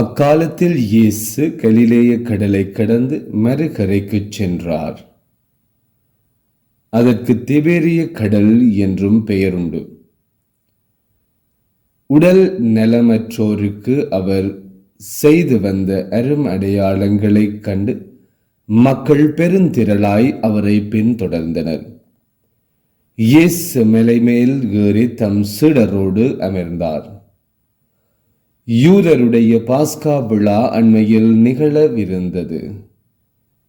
அக்காலத்தில் இயேசு கலிலேய கடலை கடந்து மறுகரைக்கு சென்றார். அதற்கு திபேரிய கடல் என்றும் பெயருண்டு. உடல் நலமற்றோருக்கு அவர் செய்து வந்த அரும் அடையாளங்களைக் கண்டு மக்கள் பெருந்திரளாய் அவரை பின்தொடர்ந்தனர். இயேசு மலைமேல் ஏறி தம் சீடரோடு அமர்ந்தார். யூதருடைய பாஸ்கா விழா அண்மையில் நிகழவிருந்தது.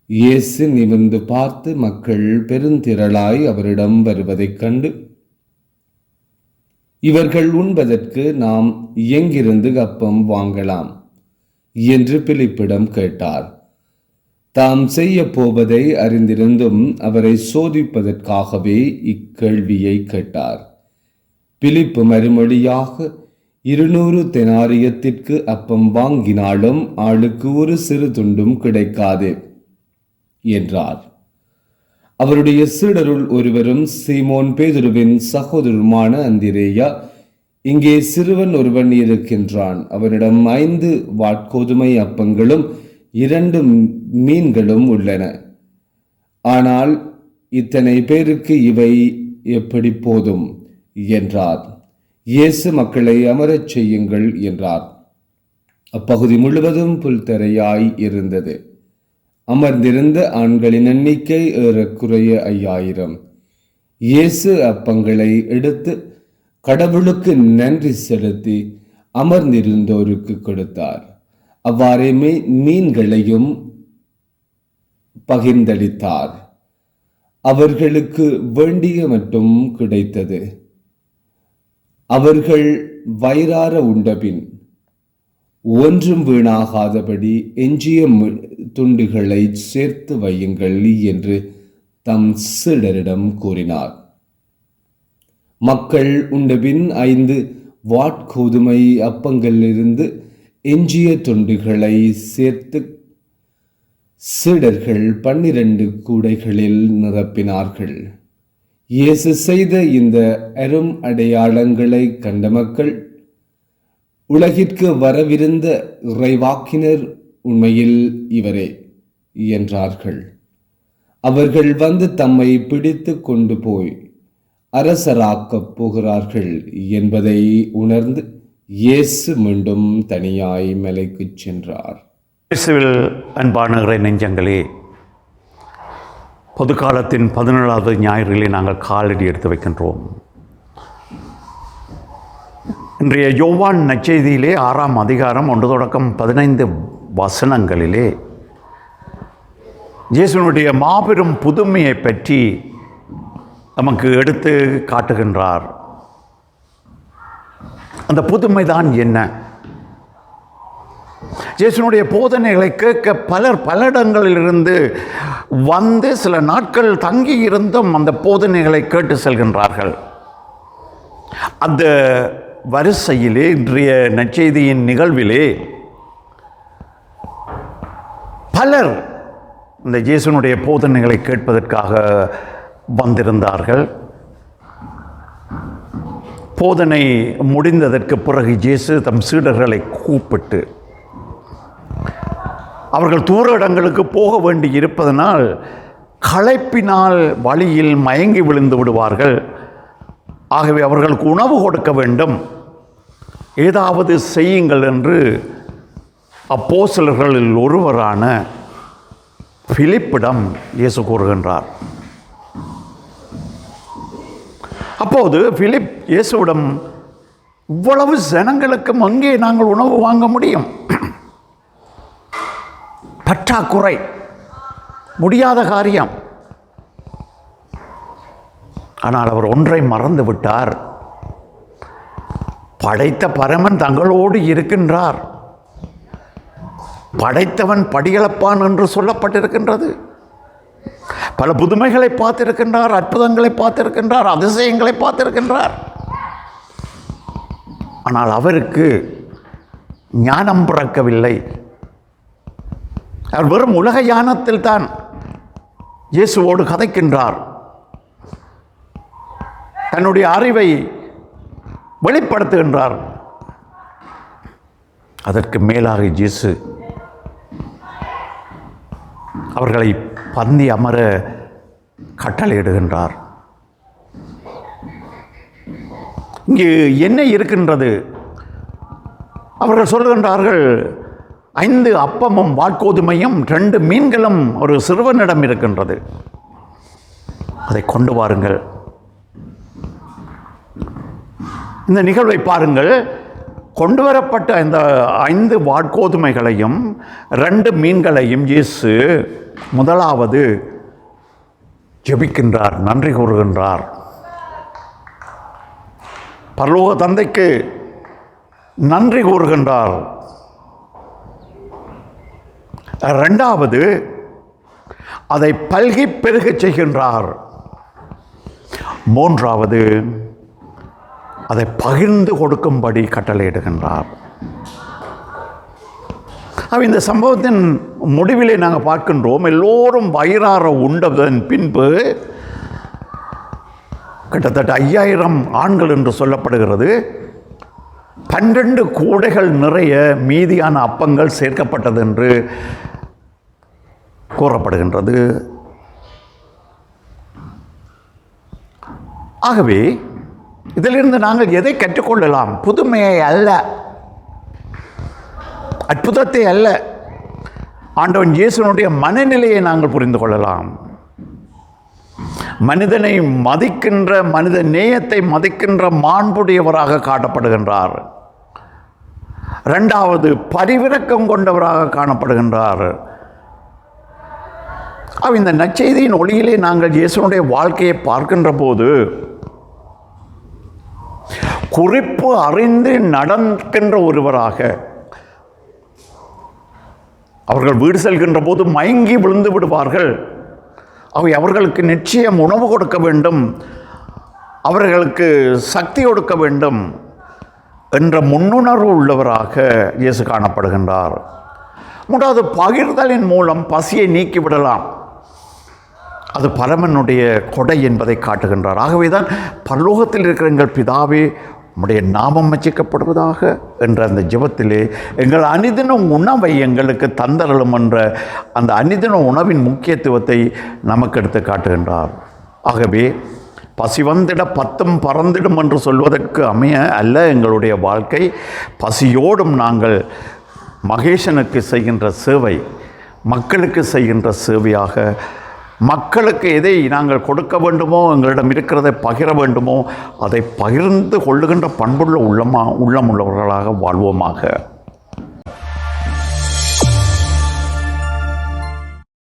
இயேசு நிமிர்ந்து பார்த்து மக்கள் பெருந்திரளாய் அவரிடம் வருவதைக் கண்டு இவர்கள் உண்பதற்கு நாம் எங்கிருந்து அப்பம் வாங்கலாம்? என்று பிலிப்பிடம் கேட்டார். தாம் செய்ய போவதை அறிந்திருந்தும் அவரை சோதிப்பதற்காகவே இக்கேள்வியை கேட்டார். பிலிப்பு மறுமொழியாக இருநூறு தெனாரியத்திற்கு அப்பம் வாங்கினாலும் ஆளுக்கு ஒரு சிறு துண்டும் கிடைக்காது என்றார். அவருடைய சீடருள் ஒருவரும் சீமோன் பேதுருவின் சகோதரருமான அந்திரேயா இங்கே சிறுவன் ஒருவன் இருக்கின்றான். அவனிடம் ஐந்து வாட்கோதுமை அப்பங்களும் இரண்டு மீன்களும் உள்ளன. ஆனால் இத்தனை பேருக்கு இவை எப்படி போதும்? என்றார். இயேசு மக்களை அமரச் செய்யுங்கள் என்றார். அப்பகுதி முழுவதும் புல்தரையாய் இருந்தது. அமர்ந்திருந்த ஆண்களின் எண்ணிக்கை ஏறக்குறைய ஐயாயிரம். இயேசு அப்பங்களை எடுத்து கடவுளுக்கு நன்றி செலுத்தி அமர்ந்திருந்தோருக்கு கொடுத்தார். அவ்வாறே மீ மீன்களையும் பகிர்ந்தளித்தார். அவர்களுக்கு வேண்டிய மட்டும் கிடைத்தது. அவர்கள் வயிறார உண்டபின் ஒன்றும் வீணாகாதபடி எஞ்சிய மு- துண்டுகளை சேர்த்து வையுங்கள் என்று தம் சீடரிடம் கூறினார். மக்கள் உண்டபின் ஐந்து வாட்கோதுமை அப்பங்களிலிருந்து எஞ்சிய துண்டுகளை சேர்த்து சீடர்கள் பன்னிரண்டு கூடைகளில் நிரப்பினார்கள். இயேசு செய்த இந்த அரும் அடையாளங்களை கண்ட மக்கள் உலகிற்கு வரவிருந்த இறைவாக்கினர் உண்மையில் இவரே என்றார்கள். அவர்கள் வந்து தம்மை பிடித்து கொண்டு போய் அரசராக்கப் போகிறார்கள் என்பதை உணர்ந்து இயேசு மீண்டும் தனியாய் மலைக்குச் சென்றார். இயேசுவில் அன்பான நெஞ்சங்களே பொதுக்காலத்தின் பதினேழாவது ஞாயிறிலே நாங்கள் காலடி எடுத்து வைக்கின்றோம். இன்றைய யோவான் நச்செய்தியிலே ஆறாம் அதிகாரம் ஒன்று தொடக்கம் பதினைந்து வசனங்களிலே இயேசுனுடைய மாபெரும் புதுமையை பற்றி நமக்கு எடுத்து காட்டுகின்றார். அந்த புதுமை தான் என்ன? இயேசுனுடைய போதனைகளை கேட்க பலர் பல இடங்களிலிருந்து வந்து சில நாட்கள் தங்கி இருந்தும் அந்த போதனைகளை கேட்டு செல்கின்றார்கள். அந்த வரிசையிலே இன்றைய நற்செய்தியின் நிகழ்விலே பலர் இந்த இயேசுனுடைய போதனைகளை கேட்பதற்காக வந்திருந்தார்கள். போதனை முடிந்ததற்கு பிறகு இயேசு தம் சீடர்களை கூப்பிட்டு அவர்கள் தூர இடங்களுக்கு போக வேண்டி இருப்பதனால் களைப்பினால் வழியில் மயங்கி விழுந்து விடுவார்கள். ஆகவே அவர்களுக்கு உணவு கொடுக்க வேண்டும். ஏதாவது செய்யுங்கள் என்று அப்போஸ்தலர்களில் ஒருவரான பிலிப்பிடம் இயேசு கூறுகின்றார். அப்போது பிலிப் இயேசுவிடம் இவ்வளவு ஜனங்களுக்கும் அங்கே நாங்கள் உணவு வாங்க முடியும். பற்றாக்குறை முடியாத காரியம். ஆனால் அவர் ஒன்றை மறந்து விட்டார். படைத்த பரமன் தங்களோடு இருக்கின்றார். படைத்தவன் படிகளப்பான் என்று சொல்லப்பட்டிருக்கின்றது. பல புதுமைகளை பார்த்திருக்கின்றார் அற்புதங்களை பார்த்திருக்கின்றார் அதிசயங்களை பார்த்திருக்கின்றார். ஆனால் அவருக்கு ஞானம் பிறக்கவில்லை. அவர் வெறும் உலக யானத்தில் தான் இயேசுவோடு கதைக்கின்றார். தன்னுடைய அறிவை வெளிப்படுத்துகின்றார். அதற்கு மேலாக இயேசு அவர்களை பந்தி அமர கட்டளையிடுகின்றார். இங்கு என்ன இருக்கின்றது? அவர்கள் சொல்கின்றார்கள் ஐந்து அப்பமும் வாட்கோதுமையும் ரெண்டு மீன்களும் ஒரு சிறுவனிடம் இருக்கின்றது. அதை கொண்டு வாருங்கள். இந்த நிகழ்வை பாருங்கள். கொண்டு வரப்பட்ட இந்த ஐந்து வாட்கோதுமைகளையும் ரெண்டு மீன்களையும் இயேசு முதலாவது ஜெபிக்கின்றார் நன்றி கூறுகின்றார். பரலோக தந்தைக்கு நன்றி கூறுகின்றார். ரெண்டாவது அதை பல்கி பெருகச் செய்கின்றார். மூன்றாவது அதை பகிர்ந்து கொடுக்கும்படி கட்டளையிடுகின்றார். அவ இந்த சம்பவத்தின் முடிவிலே நாங்கள் பார்க்கின்றோம் எல்லோரும் வயிறார உண்டதன் பின்பு கிட்டத்தட்ட ஐயாயிரம் ஆண்கள் என்று சொல்லப்படுகிறது. பன்னிரண்டு கூடைகள் நிறைய மீதியான அப்பங்கள் சேர்க்கப்பட்டது என்று கூறப்படுகின்றது. ஆகவே இதிலிருந்து நாங்கள் எதை கற்றுக்கொள்ளலாம்? புதுமையை அல்ல. அற்புதத்தை அல்ல. ஆண்டவன் இயேசுனுடைய மனநிலையை நாங்கள் புரிந்து கொள்ளலாம். மனிதனை மதிக்கின்ற மனித நேயத்தை மதிக்கின்ற மாண்புடையவராக காட்டப்படுகின்றார். ரெண்டாவது பரிவிறக்கம் கொண்டவராக காணப்படுகின்றார். அவ இந்த நச்செய்தியின் ஒளியிலே நாங்கள் இயேசுனுடைய வாழ்க்கையை பார்க்கின்ற போது குறிப்பு அறிந்து நடக்கின்ற ஒருவராக அவர்கள் வீடு செல்கின்ற போது மயங்கி விழுந்து விடுவார்கள். அவை அவர்களுக்கு நிச்சயம் உணவு கொடுக்க வேண்டும். அவர்களுக்கு சக்தி கொடுக்க வேண்டும். என்ற முன்னுணர்வு உள்ளவராக இயேசு காணப்படுகின்றார். மூன்றாவது பகிர்தலின் மூலம் பசியை நீக்கிவிடலாம். அது பரமனுடைய கொடை என்பதை காட்டுகின்றார். ஆகவே தான் பரலோகத்தில் இருக்கிற எங்கள் பிதாவே உம்முடைய நாமம் வச்சிக்கப்படுவதாக என்ற அந்த ஜபத்திலே எங்கள் அனிதின உணவை எங்களுக்கு தந்தரலும் என்ற அந்த அனிதின உணவின் முக்கியத்துவத்தை நமக்கு எடுத்து காட்டுகின்றார். ஆகவே பசி வந்திட பத்தும் பறந்திடும் என்று சொல்வதற்கு அமைய அல்ல எங்களுடைய வாழ்க்கை. பசியோடும் நாங்கள் மகேஷனுக்கு செய்கின்ற சேவை மக்களுக்கு செய்கின்ற சேவையாக. மக்களுக்கு எதை நாங்கள் கொடுக்க வேண்டுமோ எங்களிடம் இருக்கிறதை பகிர வேண்டுமோ அதை பகிர்ந்து கொள்ளுகின்ற பண்புள்ள உள்ளமா உள்ளமுள்ளவர்களாக வாழ்வோமாக.